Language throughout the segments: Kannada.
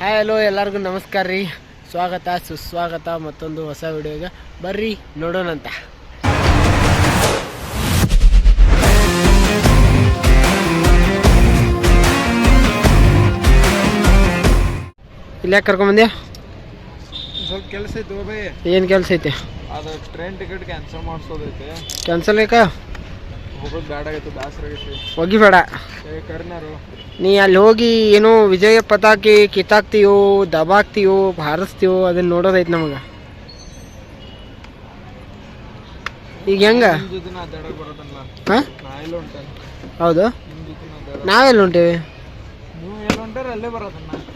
ಹಾಯ್ ಹಲೋ ಎಲ್ಲರಿಗೂ ನಮಸ್ಕಾರ ರೀ. ಸ್ವಾಗತ ಸುಸ್ವಾಗತ ಮತ್ತೊಂದು ಹೊಸ ವಿಡಿಯೋಗೆ ಬರ್ರಿ ನೋಡೋಣಂತ ಇಲ್ಲೇ ಕರ್ಕೊಂಬಂದ್ಯಾ ಸ್ವಲ್ಪ ಕೆಲಸ ಐತಿ ಏನು ಕೆಲಸ ಐತಿ? ಅದು ಟ್ರೈನ್ ಟಿಕೆಟ್ ಕ್ಯಾನ್ಸಲ್ ಮಾಡಿಸೋದೈತೆ. ಕ್ಯಾನ್ಸಲ್ ಐಕ ಹೋಗಿಬೇಡ. ಬೇಡ ನೀ ಅಲ್ಲಿ ಹೋಗಿ ಏನೋ ವಿಜಯ ಪತಾಕಿ ಕಿತ್ತಾಕ್ತೀಯೋ ದಬಾಕ್ತೀಯೋ ಹಾರಿಸ್ತೀಯೋ ಅದನ್ನ ನೋಡೋದೈತ್ ನಮಗ. ಈಗ ಹೆಂಗ? ಹೌದು. ನಾವೆಲ್ಲ ಹೊಂಟೇವಿ?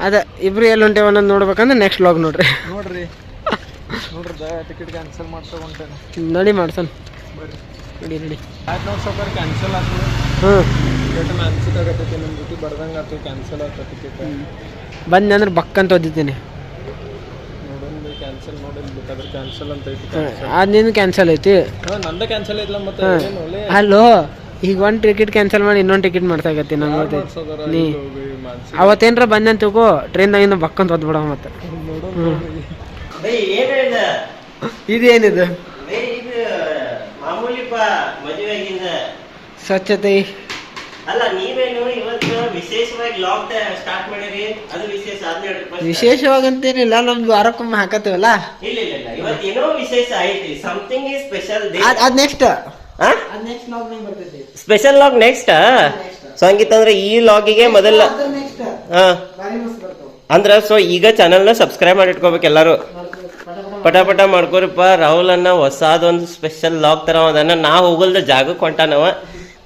ಅದ ಇಬ್ರು ಎಲ್ಲಿ ಹೊಂಟೇವ ಅನ್ನೋದು ನೋಡ್ಬೇಕಂದ್ರೆ ನೆಕ್ಸ್ಟ್ ಲಾಗ್ ನೋಡ್ರಿ. ನೋಡ್ರಿ. ನೋಡ್ರಿ ಟಿಕೆಟ್ ಕ್ಯಾನ್ಸಲ್ ಹೊಂಟೇನೆ. ನಡಿ ಮಾಡ್ಸನ್ ಬರ್ರಿ. ನಡಿ ನಡಿ ಆಯ್ತು ನೋಡಿ ಸ್ವಲ್ಪ ಕ್ಯಾನ್ಸಲ್ ಆಗ್ತದೆ ಹ್ಞೂ ಆಗತ್ತೈತಿ ನಮ್ಮ ಜೊತೆ ಬರ್ದಂಗೆ ಆಗ್ತದೆ ಕ್ಯಾನ್ಸಲ್ ಆಗ್ತದೆ ಟಿಕೆಟ್ ಬಂದೆ ಅಂದ್ರೆ ಬಕ್ ಅಂತ ಓದಿದ್ದೀನಿ. ನೋಡೋಣ ಕ್ಯಾನ್ಸಲ್ ನೋಡಿ ಬೇಕಾದ್ರೆ ಕ್ಯಾನ್ಸಲ್ ಅಂತ ಐತಿ ಅದು ನಿನ್ನ ಕ್ಯಾನ್ಸಲ್ ಐತಿ? ಹಾಂ ನಂದ ಕ್ಯಾನ್ಸಲ್ ಐತ್ಲ ಮತ್ತೆ ಹಾ. ಏನು ಅಲ್ಲೋ ಈಗ ಒಂದು ಟಿಕೆಟ್ ಕ್ಯಾನ್ಸಲ್ ಮಾಡಿ ಇನ್ನೊಂದು ಟಿಕೆಟ್ ಮಾಡ್ಸಾಕತ್ತಿ ನಂಗೆ ಗೊತ್ತೈತಿ. ಮಾಡ್ಸೋದಾರ? ನೀ. ಅವತ್ತೇನ್ರ ಬಂದೆ ಅಂತ ಟ್ರೈನ್ ಟ್ರೈನ್ದಾಗಿಂದ ಬಕ್ಕಂತ ಓದ್ಬಿಡ ಮತ್ತೆ. ಇದೇನಿದೆ? ಮದುವೆಗಿಂದ. ಸ್ವಚ್ಛತೆ ಅಲ್ಲ ನೀವೇನು ಇವತ್ತು ವಿಶೇಷವಾಗಿ ಲಾಕ್ ಸ್ಟಾರ್ಟ್ ಮಾಡಿರಿ? ಅದು ವಿಶೇಷ ಅದನ್ನ ವಿಶೇಷವಾಗಂತೇನಿಲ್ಲ ನಮ್ದು ವಾರಕ್ಕೊಮ್ಮೆ ಹಾಕತ್ತೇವಲ್ಲ? ಇಲ್ಲ ಇಲ್ಲ ಇಲ್ಲ. ಇವತ್ತು ಏನೋ ವಿಶೇಷ ಐತಿ. ಸಮಥಿಂಗ್ ಇಸ್ ಸ್ಪೆಷಲ್ ಅದ್ ಅದ್ ನೆಕ್ಸ್ಟ್ ಸ್ಪೆಷಲ್ ಲಾಗ್ ನೆಕ್ಸ್ಟ್ ಸಂಗೀತ ಹಂಗಿತ್ತಂದ್ರೆ ಈ ಲಾಗಿಗೆ ಮೊದಲ ಅಂದ್ರ ಸೊ ಈಗ ನ ಸಬ್ಸ್ಕ್ರೈಬ್ ಮಾಡಿ ಇಟ್ಕೋಬೇಕು ಎಲ್ಲರೂ ಪಟ ಪಟ ಮಾಡ್ಕೋರಿಪ್ಪ ರಾಹುಲ್ ಅನ್ನ ಹೊಸದೊಂದು ಸ್ಪೆಷಲ್ ಲಾಕ್ ತರ ಅದನ್ನ ನಾ ಹೋಗಲ್ದ ಜಾಗಕ್ಕೆ ಹೊಂಟಾನವ.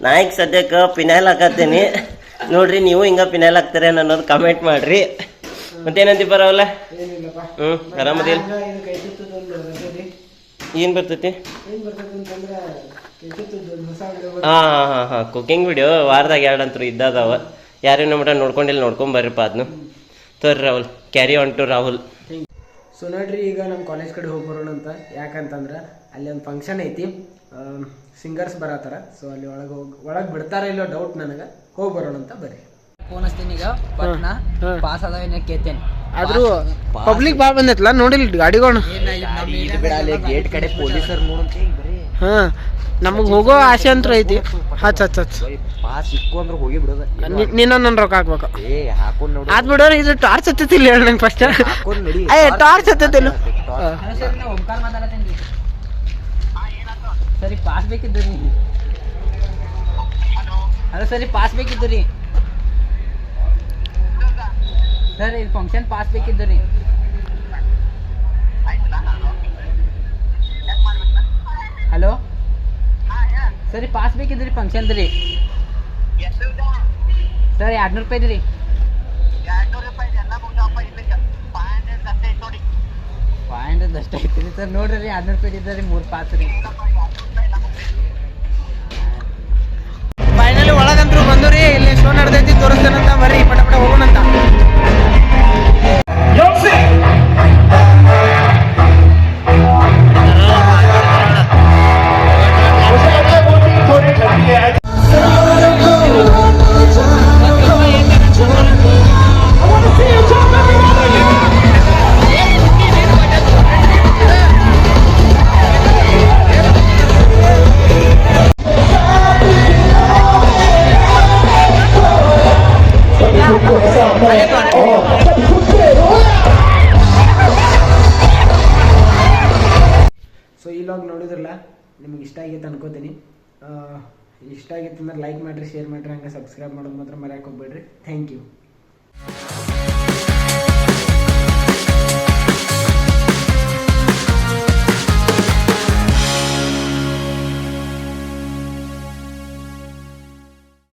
ನಾ ಈಗ ಸದ್ಯಕ್ಕೆ ಪಿನಾಯ್ಲ್ ಹಾಕತ್ತೀನಿ. ನೋಡ್ರಿ ನೀವು ಹಿಂಗ ಪಿನಾಯ್ಲ್ ಹಾಕ್ತಾರೆ ಅನ್ನೋದು ಕಮೆಂಟ್ ಮಾಡ್ರಿ. ಮತ್ತೇನಂತೀಪ ರಾಹುಲ? ಹ್ಮ್ ಆರಾಮದಿಲ್ಲ ಏನು ಬರ್ತೈತಿ. ಹಾಂ ಹಾ ಹಾ ಕುಕಿಂಗ್ ವಿಡಿಯೋ ವಾರದಾಗ ಎರಡು ಇದ್ದಾದವ. ಯಾರೇನು ಮಟ್ಟ ನೋಡ್ಕೊಂಡಿಲ್ಲ ನೋಡ್ಕೊಂಡ್ ಬರ್ರಿಪ್ಪ ಅದನ್ನು ತೋರಿ Rahul carry on to Rahul. So ನೋಡ್ರಿ ಈಗ ನಮ್ಮ ಕಾಲೇಜ್ ಕಡೆ ಹೋಗಿ ಬರೋಣ ಅಂತ. ಯಾಕಂತಂದ್ರೆ ಅಲ್ಲಿ ಒಂದು ಫಂಕ್ಷನ್ ಐತಿ. ಸಿಂಗರ್ಸ್ ಬರತ್ತಾರ. ಸೊ ಅಲ್ಲಿ ಒಳಗೆ ಹೋಗಿ ಒಳಗೆ ಬಿಡ್ತಾರ ಇಲ್ಲೋ ಡೌಟ್ ನನಗೆ ಹೋಗಿ ಬರೋಣ ಅಂತ ಬರ್ರಿ. ಫೋನ್ ಹಚ್ತೀನಿ ಈಗ ಬಟ್ ನಾ ಪಾಸ್ ಅದಾವ ಕೇತೇನೆ ಆದ್ರೂ ಪಬ್ಲಿಕ್ ಭಾಳ ಬಂದೈತಲ್ಲ ನೋಡಿಲ್ಲ ಗಾಡಿಗಳು. ಗೇಟ್ ಕಡೆ ಪೊಲೀಸರು ಹಾ. ನಮಗೆ ಹೋಗೋ ಆಸೆ ಅಂತ ಐತಿ. ಹಚ್ ಹಚ್ ಹಚ್. ಪಾಸ್ ಇಕ್ಕು ಅಂದ್ರೆ ಹೋಗಿ ಬಿಡೋದ. ನಿನ್ನ ನನ್ನ ರೊಕ್ಕ ಹಾಕ್ಬೇಕು. ಏ ಹಾಕೊಂಡು ನೋಡಿ. ಆದ್ ಬಿಡೋಣ ಇದು ಟಾರ್ಚ್ ಹತ್ತಿಲ್ಲ ಹೇಳ ನಂಗೆ ಫಸ್ಟ್ ಅಯ್ಯ ಟಾರ್ಚ್ ಹತ್ತಿಲ್ಲ ಸರಿ ಪಾಸ್ ಬೇಕಿದ್ದು ರೀ. ಹಲೋ ಸರಿ ಪಾಸ್ ಬೇಕಿದ್ದು ರೀ. ಸರ್ ಇದು ಫಂಕ್ಷನ್ ಪಾಸ್ ಬೇಕಿದ್ದು ರೀ. ಸರಿ ಪಾಸ್ ಬೇಕಿದ್ರಿ ಫಂಕ್ಷನ್ ರೀ ಸರ್ ಎರಡ್ನೂರು ರೂಪಾಯಿ ರೀ ಫೈವ್ ಹಂಡ್ರೆಡ್ ಅಷ್ಟೇ ಐತ್ರಿ ಸರ್ ನೋಡ್ರಿ ರೀ ಎರಡ್ನೂರು ರೂಪಾಯಿ ಇದ್ದಾರೆ ಮೂರು ಪಾಸ್ ರೀ. ಫೈನಲಿ ಬಂದು ಬಂದ್ರಿ ಇಲ್ಲಿ ಶೋ ನಡೆದೈತಿ ತೋರಿಸ್ತೇನಂತ ನಿಮಗೆ ಇಷ್ಟ ಆಗೈತೆ ಅನ್ಕೋತೀನಿ. ಇಷ್ಟ ಆಗಿತ್ತು ಅಂದ್ರೆ ಲೈಕ್ ಮಾಡಿರಿ ಶೇರ್ ಮಾಡಿರಿ, ಹಂಗೆ ಸಬ್ಸ್ಕ್ರೈಬ್ ಮಾಡೋದು ಮಾತ್ರ ಮರ್ಯಾಕೆ ಹೋಗ್ಬೇಡ್ರಿ. Thank you